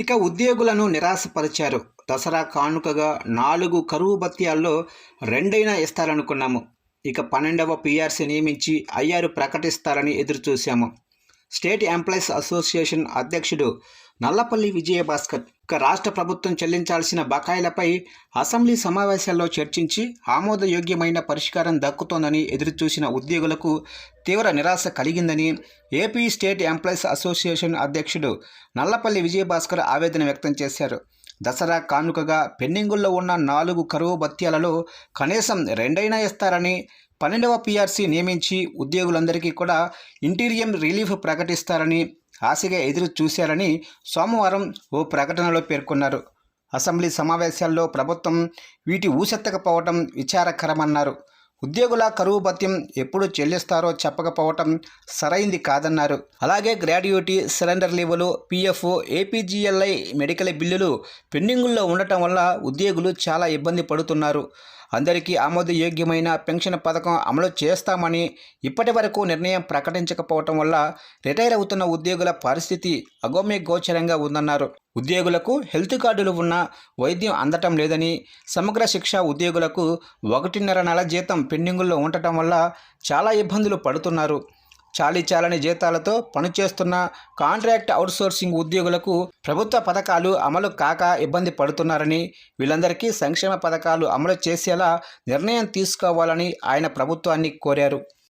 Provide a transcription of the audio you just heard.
ఇక ఉద్యోగులను నిరాశపరిచారు. దసరా కానుకగా నాలుగు కరువు భత్యాల్లో రెండైనా ఇస్తారనుకున్నాము. ఇక పన్నెండవ పిఆర్సీ నియమించి అయ్యారు ప్రకటిస్తారని ఎదురుచూశాము. స్టేట్ ఎంప్లాయీస్ అసోసియేషన్ అధ్యక్షుడు నల్లపల్లి విజయభాస్కర్ ఇక రాష్ట్ర ప్రభుత్వం చెల్లించాల్సిన బకాయిలపై అసెంబ్లీ సమావేశాల్లో చర్చించి ఆమోదయోగ్యమైన పరిష్కారం దక్కుతోందని ఎదురుచూసిన ఉద్యోగులకు తీవ్ర నిరాశ కలిగిందని ఏపీ స్టేట్ ఎంప్లాయీస్ అసోసియేషన్ అధ్యక్షుడు నల్లపల్లి విజయభాస్కర్ ఆవేదన వ్యక్తం చేశారు. దసరా కానుకగా పెండింగుల్లో ఉన్న నాలుగు కరువు భత్యాలలో కనీసం రెండైనా ఇస్తారని పన్నెండవ పీఆర్సీ నియమించి ఉద్యోగులందరికీ కూడా ఇంటీరియం రిలీఫ్ ప్రకటిస్తారని ఆశగా ఎదురు చూశారని సోమవారం ఓ ప్రకటనలో పేర్కొన్నారు. అసెంబ్లీ సమావేశాల్లో ప్రభుత్వం వీటి ఊసెత్తకపోవటం విచారకరమన్నారు. ఉద్యోగుల కరువు భత్యం ఎప్పుడు చెల్లిస్తారో చెప్పకపోవటం సరైంది కాదన్నారు. అలాగే గ్రాడ్యుయేటీ సిలిండర్ లీవులు పీఎఫ్ ఏపీజీఎల్ఐ మెడికల్ బిల్లులు పెండింగుల్లో ఉండటం వల్ల ఉద్యోగులు చాలా ఇబ్బంది పడుతున్నారు. అందరికీ ఆమోదయోగ్యమైన పెన్షన్ పథకం అమలు చేస్తామని ఇప్పటి వరకు నిర్ణయం ప్రకటించకపోవటం వల్ల రిటైర్ అవుతున్న ఉద్యోగుల పరిస్థితి అగోమ్య గోచరంగా ఉందన్నారు. ఉద్యోగులకు హెల్త్ కార్డులు ఉన్నా వైద్యం అందటం లేదని సమగ్ర శిక్ష ఉద్యోగులకు ఒకటిన్నర నెల జీతం పెండింగుల్లో ఉండటం వల్ల చాలా ఇబ్బందులు పడుతున్నారు. చాలీ చాలని జీతాలతో పనిచేస్తున్న కాంట్రాక్ట్ అవుట్సోర్సింగ్ ఉద్యోగులకు ప్రభుత్వ పథకాలు అమలు కాక ఇబ్బంది పడుతున్నారని వీళ్ళందరికీ సంక్షేమ పథకాలు అమలు చేసేలా నిర్ణయం తీసుకోవాలని ఆయన ప్రభుత్వాన్ని కోరారు.